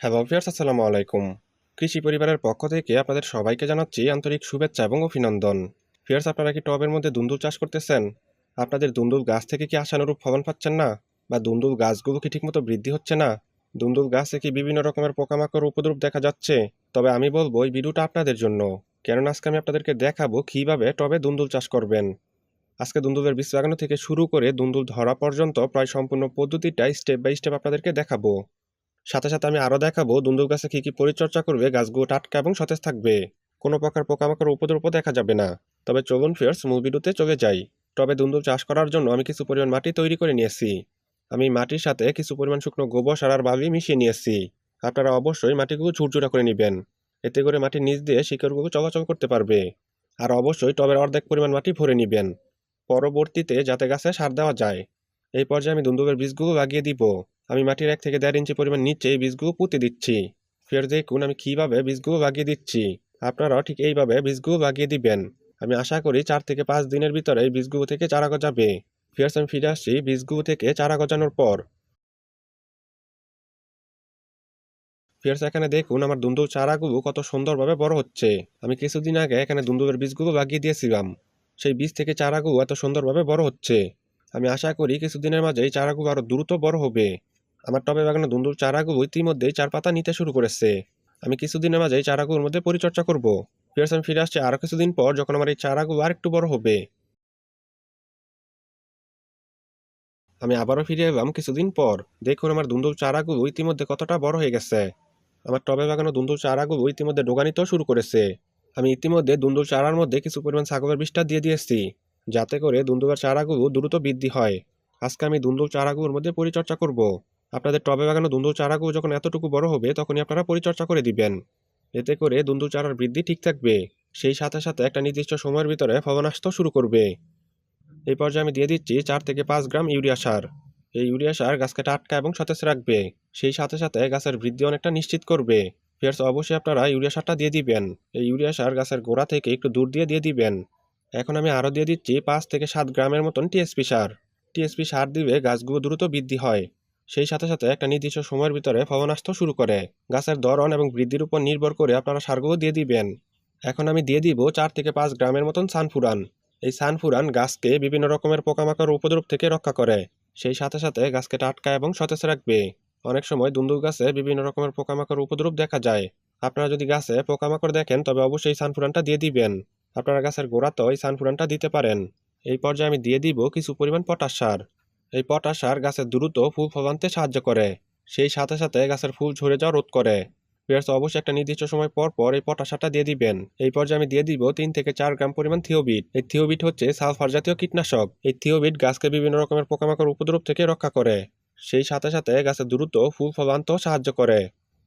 Hello viewers, আসসালামু আলাইকুম। কৃষি পরিবারের পক্ষ থেকে আপনাদের সবাইকে জানাচ্ছি আন্তরিক শুভেচ্ছা এবং অভিনন্দন। ভিউয়ার্স, আপনারা কি টবের মধ্যে দুন্দুল চাষ করতেছেন? আপনাদের দুন্দুল গাছ থেকে কি আশানুরূপ ফলন পাচ্ছেন না? বা দুন্দুল গাছগুলো কি ঠিকমতো বৃদ্ধি হচ্ছে না? দুন্দুল গাছে কি বিভিন্ন রকমের পোকামাকড় উপদ্রব দেখা যাচ্ছে? তবে আমি বলব, এই ভিডিওটা আপনাদের জন্য। কেননা, আজকে আমি আপনাদেরকে দেখাবো কীভাবে টবে দুন্দুল চাষ করবেন। আজকে দুন্দুলের বীজ লাগানো থেকে শুরু করে দুন্দুল ধরা পর্যন্ত প্রায় সম্পূর্ণ পদ্ধতিটাই স্টেপ বাই স্টেপ আপনাদেরকে দেখাবো। সাথে সাথে আমি আরও দেখাবো দুন্দুল গাছে কী কী পরিচর্যা করবে, গাছগুলো টাটকা এবং সতেজ থাকবে। কোনো প্রকার পোকামাকড় উপদ্রবও দেখা যাবে না। তবে চলুন ফিয়ার্স, মূল ভিডিওতে চলে যাই। তবে দুন্দুল চাষ করার জন্য আমি কিছু পরিমাণ মাটি তৈরি করে নিয়েছি। আমি মাটির সাথে কিছু পরিমাণ শুকনো গোবর, সার আর বালি মিশিয়ে নিয়েছি। আপনারা অবশ্যই মাটিগুলো ঝুরঝুরা করে নেবেন। এতে করে মাটির নিচ দিয়ে শিকড়গুলো চলাচল করতে পারবে। আর অবশ্যই টবের অর্ধেক পরিমাণ মাটি ভরে নেবেন। পরবর্তীতে যাতে গাছে সার দেওয়া যায়, এই পর্যায়ে আমি দুন্দুলের বীজগুলো লাগিয়ে দিব। আমি মাটির এক থেকে দেড় ইঞ্চি পরিমাণ নিচে এই বীজগুলো পুঁতে দিচ্ছি। ফের দেখুন আমি কীভাবে বীজগুলো লাগিয়ে দিচ্ছি। আপনারাও ঠিক এইভাবে বীজগুলো লাগিয়ে দিবেন। আমি আশা করি চার থেকে পাঁচ দিনের ভিতরে এই বীজগুলো থেকে চারা গজাবে। ফিয়ার্স, আমি ফিরে আসছি বীজগুলো থেকে চারা গজানোর পর। ফিয়ার্স, এখানে দেখুন আমার দুন্দুল চারাগুলো কত সুন্দরভাবে বড় হচ্ছে। আমি কিছুদিন আগে এখানে দুন্দুলের বীজগুলো লাগিয়ে দিয়েছিলাম। সেই বীজ থেকে চারাগুলো এত সুন্দরভাবে বড় হচ্ছে। আমি আশা করি কিছুদিনের মাঝেই চারাগুলো আরও দ্রুত বড় হবে। আমার টবে বাগানো দুন্দুল চারাগুলো ইতিমধ্যেই চার পাতা নিতে শুরু করেছে। আমি কিছুদিনের মাঝেই চারাগুলোর মধ্যে পরিচর্যা করব। আমি ফিরে আসছি আরও কিছুদিন পর যখন আমার এই চারাগুলো আর একটু বড় হবে। আমি আবারও ফিরে এলাম কিছুদিন পর। দেখুন আমার দুন্দুল চারাগুলো ইতিমধ্যে কতটা বড় হয়ে গেছে। আমার টবে বাগানো দুন্দুল চারাগুলো ইতিমধ্যে ডোগানিতেও শুরু করেছে। আমি ইতিমধ্যে দুন্দুল চারার মধ্যে কিছু পরিমাণ ছাগলের বিষটা দিয়ে দিয়েছি, যাতে করে দুন্দুলের চারাগুলো দ্রুত বৃদ্ধি হয়। আজকে আমি দুন্দুল চারাগুলোর মধ্যে পরিচর্যা করব। আপনাদের টবে বাগানো দুন্দুল চারাগুলো যখন এতটুকু বড় হবে, তখনই আপনারা পরিচর্যা করে দিবেন। এতে করে দুন্দুল চারার বৃদ্ধি ঠিক থাকবে। সেই সাথে সাথে একটা নির্দিষ্ট সময়ের ভিতরে ফলন আসতেও শুরু করবে। এই পর্যায়ে আমি দিয়ে দিচ্ছি চার থেকে পাঁচ গ্রাম ইউরিয়া সার। এই ইউরিয়া সার গাছকে টাটকা এবং সতেজ রাখবে। সেই সাথে সাথে গাছের বৃদ্ধি অনেকটা নিশ্চিত করবে। ফিয়ার্স, অবশ্যই আপনারা ইউরিয়া সারটা দিয়ে দিবেন। এই ইউরিয়া সার গাছের গোড়া থেকে একটু দূর দিয়ে দিয়ে দিবেন। এখন আমি আরও দিয়ে দিচ্ছি পাঁচ থেকে সাত গ্রামের মতন টিএসপি সার। টিএসপি সার দিলে গাছগুলো দ্রুত বৃদ্ধি হয়। সেই সাথে সাথে একটা নির্দিষ্ট সময়ের ভিতরে ফলন শুরু করে। গাছের ধরন এবং বৃদ্ধির উপর নির্ভর করে আপনারা সারগুলো দিয়ে দিবেন। এখন আমি দিয়ে দিব চার থেকে পাঁচ গ্রামের মতন সানফুরান এই সানফুরান গাছকে বিভিন্ন রকমের পোকামাকড় উপদ্রব থেকে রক্ষা করে। সেই সাথে সাথে গাছকে টাটকা এবং সতেজ রাখবে। অনেক সময় দুন্দুল গাছে বিভিন্ন রকমের পোকামাকড় উপদ্রব দেখা যায়। আপনারা যদি গাছে পোকামাকড় দেখেন, তবে অবশ্যই সানফুরানটা দিয়ে দিবেন। আপনারা গাছের গোড়াতেও এই সানফুরানটা দিতে পারেন। এই পর্যায়ে আমি দিয়ে দিব কিছু পরিমাণ পটাশ সার। এই পটাশ সার গাছের দ্রুত ফুল ফল আনতে সাহায্য করে। সেই সাথে সাথে গাছের ফুল ঝরে যাওয়া রোধ করে। পেয়ার্স, অবশ্যই একটা নির্দিষ্ট সময় পর পর এই পটাশ সারটা দিয়ে দিবেন। এই পর্যায়ে আমি দিয়ে দিব তিন থেকে চার গ্রাম পরিমাণ থিওবিট। এই থিওবিট হচ্ছে সালফার জাতীয় কীটনাশক। এই থিওবিট গাছকে বিভিন্ন রকমের পোকামাকড় উপদ্রব থেকে রক্ষা করে। সেই সাথে সাথে গাছের দ্রুত ফুল ফল আনতেও সাহায্য করে।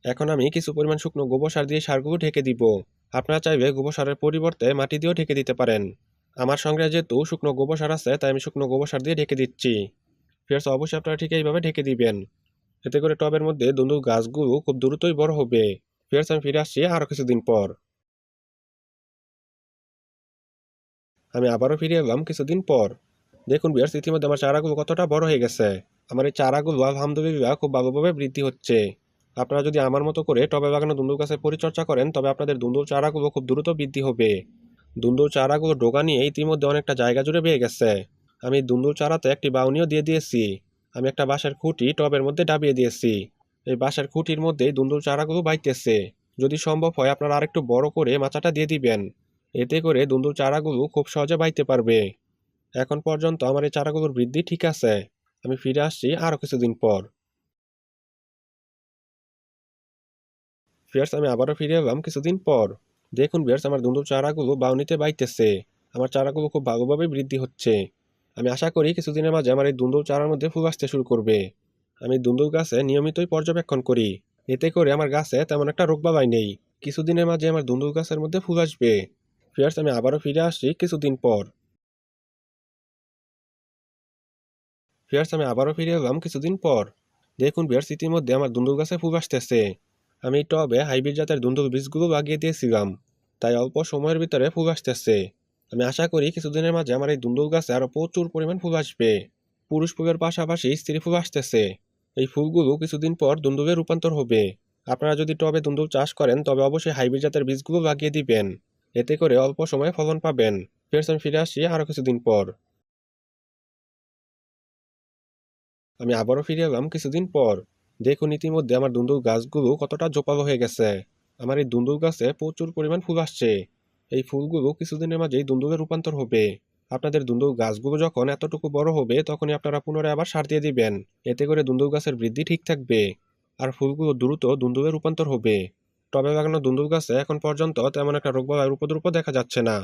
এখন আমি কিছু পরিমাণ শুকনো গোবর সার দিয়ে সারগুলো ঢেকে দিব। আপনারা চাইবে গোবর সারের পরিবর্তে মাটি দিয়েও ঢেকে দিতে পারেন। আমার সঙ্গে যেহেতু শুকনো গোবর সার আছে, তাই আমি শুকনো গোবর সার দিয়ে ঢেকে দিচ্ছি। ফিয়ার্স অবশ্যই আপনারা ঠিক এইভাবে ঢেকে দিবেন। এতে করে টবের মধ্যে দুন্দু গাছগুলো খুব দ্রুতই বড় হবে। ফিয়ার্স আমি ফিরে আসছি আরও কিছুদিন পর। আমি আবারও ফিরে এলাম কিছুদিন পর। দেখুন বিয়ার্স ইতিমধ্যে আমার চারাগুলো কতটা বড় হয়ে গেছে। আমার এই চারাগুলো আলহামদুলিল্লাহ খুব ভালোভাবে বৃদ্ধি হচ্ছে। আপনারা যদি আমার মতো করে টবে বাগানো দুন্দুল গাছের পরিচর্যা করেন, তবে আপনাদের দুন্দুল চারাগুলো খুব দ্রুত বৃদ্ধি হবে। দুন্দুল চারাগুলো ডোগা নিয়ে ইতিমধ্যে অনেকটা জায়গা জুড়ে পেয়ে গেছে। আমি দুন্দুল চারাতে একটি বাউনিও দিয়ে দিয়েছি। আমি একটা বাঁশের খুঁটি টবের মধ্যে ডাবিয়ে দিয়েছি। এই বাঁশের খুঁটির মধ্যেই দুন্দুল চারাগুলো বাইতেছে। যদি সম্ভব হয়, আপনারা আরেকটু বড় করে মাচাটা দিয়ে দিবেন। এতে করে দুন্দুল চারাগুলো খুব সহজে বাইতে পারবে। এখন পর্যন্ত আমার এই চারাগুলোর বৃদ্ধি ঠিক আছে। আমি ফিরে আসছি আরও কিছুদিন পর। ফিয়ার্স, আমি আবারও ফিরে এলাম কিছুদিন পর। দেখুন বিয়ার্স আমার দুন্দুল চারাগুলো বাউনিতে বাইতেছে। আমার চারাগুলো খুব ভালোভাবে বৃদ্ধি হচ্ছে। আমি আশা করি কিছুদিনের মাঝে আমার এই দুন্দুল চারার মধ্যে ফুল আসতে শুরু করবে। আমি দুন্দুল গাছে নিয়মিতই পর্যবেক্ষণ করি। এতে করে আমার গাছে তেমন একটা রোগবালাই নেই। কিছুদিনের মাঝে আমার দুন্দুল গাছের মধ্যে ফুল আসবে। ফিয়ার্স, আমি আবারও ফিরে আসছি কিছুদিন পর। ফিয়ার্স, আমি আবারও ফিরে এলাম কিছুদিন পর। দেখুন বিয়ার্স ইতিমধ্যে আমার দুন্দুল গাছে ফুল আসতেছে। আমি টবে হাইব্রিড জাতের দুন্দুল বীজগুলো লাগিয়ে দিয়েছিলাম। তাই অল্প সময়ের ভিতরে ফুল আসতেছে। আমি আশা করি কিছুদিনের মাঝে আমার এই দুন্দুল গাছে আরও প্রচুর পরিমাণ ফুল আসবে। পুরুষ ফুলের পাশাপাশি স্ত্রী ফুল আসতেছে। এই ফুলগুলো কিছুদিন পর দুন্দুলে রূপান্তর হবে। আপনারা যদি টবে দুন্দুল চাষ করেন, তবে অবশ্যই হাইব্রিড জাতের বীজগুলো লাগিয়ে দিবেন। এতে করে অল্প সময়ে ফলন পাবেন। ফের আমি ফিরে আসছি আরও কিছুদিন পর। আমি আবারও ফিরে এলাম কিছুদিন পর। দেখুন ইতিমধ্যে আমার দুন্দুল গাছগুলো কতটা জোপালো হয়ে গেছে। আমার এই দুন্দুল গাছে প্রচুর পরিমাণ ফুল আসছে। এই ফুলগুলো কিছুদিনের মাঝেই দুন্দুলে রূপান্তর হবে। আপনাদের দুন্দুল গাছগুলো যখন এতটুকু বড় হবে, তখনই আপনারা পুনরায় আবার সার দিয়ে দিবেন। এতে করে দুন্দুল গাছের বৃদ্ধি ঠিক থাকবে। আর ফুলগুলো দ্রুত দুন্দুলে রূপান্তর হবে। টবে লাগানো দুন্দুল গাছে এখন পর্যন্ত তেমন একটা রোগ বালার উপদ্রবও দেখা যাচ্ছে না।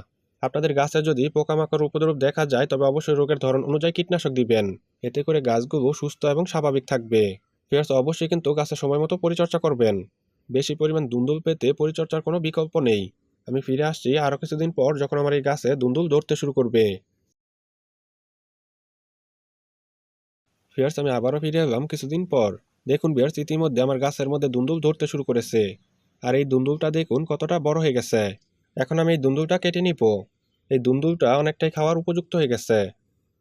আপনাদের গাছে যদি পোকামাকড় উপদ্রব দেখা যায়, তবে অবশ্যই রোগের ধরন অনুযায়ী কীটনাশক দিবেন। এতে করে গাছগুলো সুস্থ এবং স্বাভাবিক থাকবে। ফেরস অবশ্যই কিন্তু গাছের সময় মতো পরিচর্যা করবেন। বেশি পরিমাণ দুন্দুল পেতে পরিচর্যার কোনো বিকল্প নেই। আমি ফিরে আসছি আরও কিছুদিন পর যখন আমার এই গাছে দুন্দুল ধরতে শুরু করবে। ফিয়ার্স, আমি আবারও ফিরে এলাম কিছুদিন পর। দেখুন বিয়ার্স ইতিমধ্যে আমার গাছের মধ্যে দুন্দুল ধরতে শুরু করেছে। আর এই দুন্দুলটা দেখুন কতটা বড় হয়ে গেছে। এখন আমি এই দুন্দুলটা কেটে নিব। এই দুন্দুলটা অনেকটাই খাওয়ার উপযুক্ত হয়ে গেছে।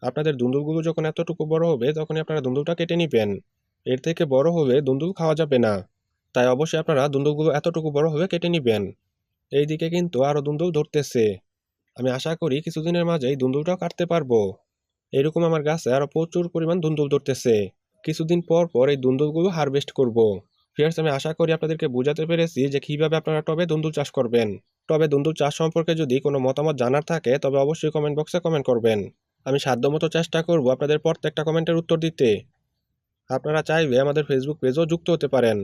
আপনাদের দুন্দুলগুলো যখন এতটুকু বড় হবে, তখনই আপনারা দুন্দুলটা কেটে নিবেন। এর থেকে বড় হলে দুন্দুল খাওয়া যাবে না। তাই অবশ্যই আপনারা দুন্দুলগুলো এতটুকু বড় হলে কেটে নেবেন। এইদিকে কিন্তু আরও দুন্দুল ধরতেছে। আমি আশা করি কিছুদিনের মাঝেই দুন্দুলটাও কাটতে পারব। এরকম আমার গাছে আরও প্রচুর পরিমাণ দুন্দুল ধরতেছে। কিছুদিন পর পর এই দুন্দুলগুলো হারভেস্ট করব। ফিয়ার্স আমি আশা করি আপনাদেরকে বোঝাতে পেরেছি যে কীভাবে আপনারা টবে দুন্দুল চাষ করবেন। টবে দুন্দুল চাষ সম্পর্কে যদি কোনো মতামত জানার থাকে, তবে অবশ্যই কমেন্ট বক্সে কমেন্ট করবেন। আমি সাধ্যমতো চেষ্টা করব আপনাদের প্রত্যেকটা কমেন্টের উত্তর দিতে। আপনারা চাইলে আমাদের ফেসবুক পেজও যুক্ত হতে পারেন।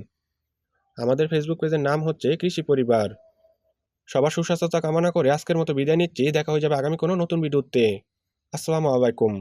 আমাদের ফেসবুক পেজের নাম হচ্ছে কৃষি পরিবার। সবার সুস্বাস্থ্যতা কামনা করে আজকের মতো বিদায় নিচ্ছি। দেখা হয়ে যাবে আগামী কোনো নতুন ভিডিওতে। আসসালামু আলাইকুম।